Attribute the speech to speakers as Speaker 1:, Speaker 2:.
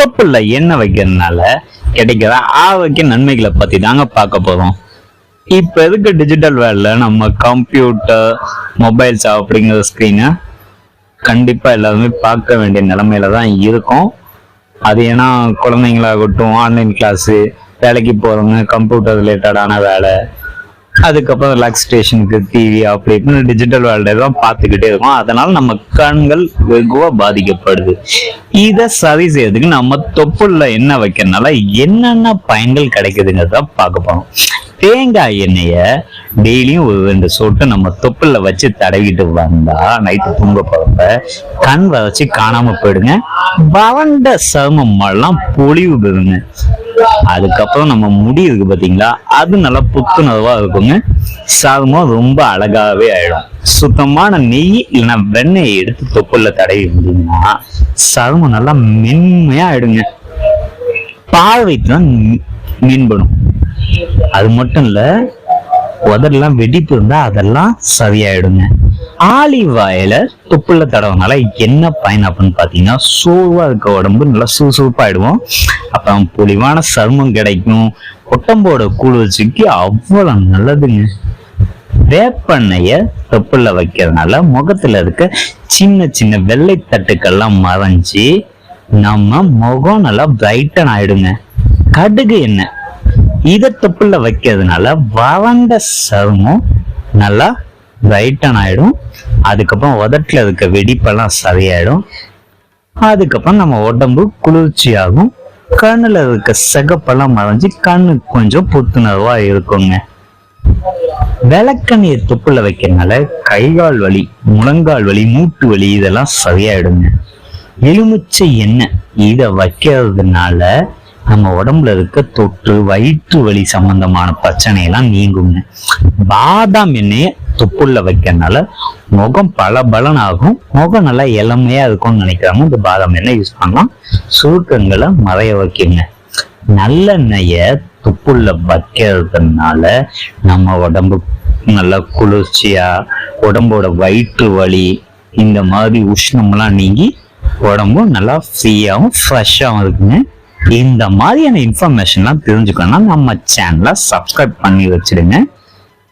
Speaker 1: தொப்புல எண்ணெய் வைக்கிறதுனால கிடைக்கிற ஆரோக்கிய நன்மைகளை பத்தி தாங்க பார்க்க போறோம். இப்ப எதுக்கு டிஜிட்டல் வேர்ல்ட்ல நம்ம கம்ப்யூட்டர் மொபைல்ஸ் அப்படிங்கிற ஸ்க்ரீனை கண்டிப்பா எல்லாருமே பார்க்க வேண்டிய நிலைமையில தான் இருக்கும். அது ஏன்னா குழந்தைங்களாகட்டும் ஆன்லைன் கிளாஸு வேலைக்கு போறவங்க கம்ப்யூட்டர் ரிலேட்டடான வேலை அதுக்கப்புறம் ரிலாக்ஸேஷனுக்கு டிவி அப்படி இப்படின்னு டிஜிட்டல் வேர்ல்டு தான் பார்த்துக்கிட்டே இருக்கோம். அதனால நம்ம கண்கள் வெகுவாக பாதிக்கப்படுது. இதை சரி செய்யறதுக்கு நம்ம தொப்புள்ள எண்ணெய் வைக்கிறனால என்னென்ன பயன்கள் கிடைக்குதுங்கிறத பார்க்க போகிறோம் தேங்காய் எண்ணெய டெய்லியும் ஒரு ரெண்டு சொட்டு நம்ம தொப்புல வச்சு தடவிட்டு வந்தா நைட்டு தூங்க போறப்ப கண் வறட்சி காணாம போயிடுங்க. வறண்ட சருமம் எல்லாம் பொழிவு பெறுங்க. அதுக்கப்புறம் நம்ம முடி இருக்கு பாத்தீங்களா? அது நல்லா புத்துணர்வா இருக்குங்க. சருமம் ரொம்ப அழகாவே ஆயிடும். சுத்தமான நெய் இல்லைன்னா வெண்ணெயை எடுத்து தொப்புல தடவி இருந்தீங்கன்னா சருமம் நல்லா மென்மையா ஆயிடுங்க. பார்வைக்கு தான் மீன்படும். அது மட்டும் இல்ல உதடெல்லாம் வெடிப்பு இருந்தா அதெல்லாம் சரியாயிடுங்க. ஆலிவ் ஆயில தொப்புள்ள தடவனால என்ன பயன் அப்படின்னு பாத்தீங்கன்னா சோர்வா இருக்க உடம்பு நல்லா சுறுசுறுப்பாயிடுவோம் அப்புறம் பொலிவான சருமம் கிடைக்கும். உடம்போட குளிர்ச்சிக்கு அவ்வளவு நல்லதுங்க. வேப்பெண்ணெய தொப்புள்ள வைக்கிறதுனால முகத்துல இருக்க சின்ன சின்ன வெள்ளை தட்டுக்கள்லாம் மறைஞ்சி நம்ம முகம் நல்லா பிரைட்டன் ஆயிடுங்க. கடுகு எண்ணெய். இதை தொப்புள்ள வைக்கிறதுனால வறண்ட சருமம் நல்லா ரைட்டன் ஆயிடும். அதுக்கப்புறம் உதட்டில் இருக்க வெடிப்பெல்லாம் சரியாயிடும். அதுக்கப்புறம் நம்ம உடம்பு குளிர்ச்சியாகும். கண்ணுல இருக்க சிகப்பெல்லாம் மறைஞ்சு கண்ணு கொஞ்சம் புத்துணர்வா இருக்குங்க. விளக்கண்ணியை தொப்புல வைக்கிறதுனால கைகால் வலி முழங்கால் வலி மூட்டு வலி இதெல்லாம் சரியாயிடுங்க. எலுமிச்சை எண்ணெய் இதை வைக்கிறதுனால நம்ம உடம்புல இருக்க தொற்று வயிற்று வலி சம்பந்தமான பிரச்சனை எல்லாம் நீங்குங்க. பாதாம் எண்ணெயை தொப்புள்ள வைக்கிறதுனால முகம் பல பலனாகும் முகம் நல்லா இளமையா இருக்கும்னு நினைக்கிறவங்க இந்த பாதாம் எண்ணெய் யூஸ் பண்ணலாம்? சுருக்கங்களை மறைய வைக்குங்க. நல்லெண்ணெய துப்புள்ள வைக்கிறதுனால நம்ம உடம்பு நல்லா குளிர்ச்சியா உடம்போட வயிற்று வலி இந்த மாதிரி உஷ்ணம்லாம் நீங்கி உடம்பும் நல்லா ஃப்ரீயாகவும் ஃப்ரெஷ்ஷாகவும் இருக்குங்க. இந்த மாதிரியான இன்ஃபர்மேஷன்லாம் தெரிஞ்சுக்கணும்னா நம்ம சேனலை சப்ஸ்கிரைப் பண்ணி வச்சிடுங்க.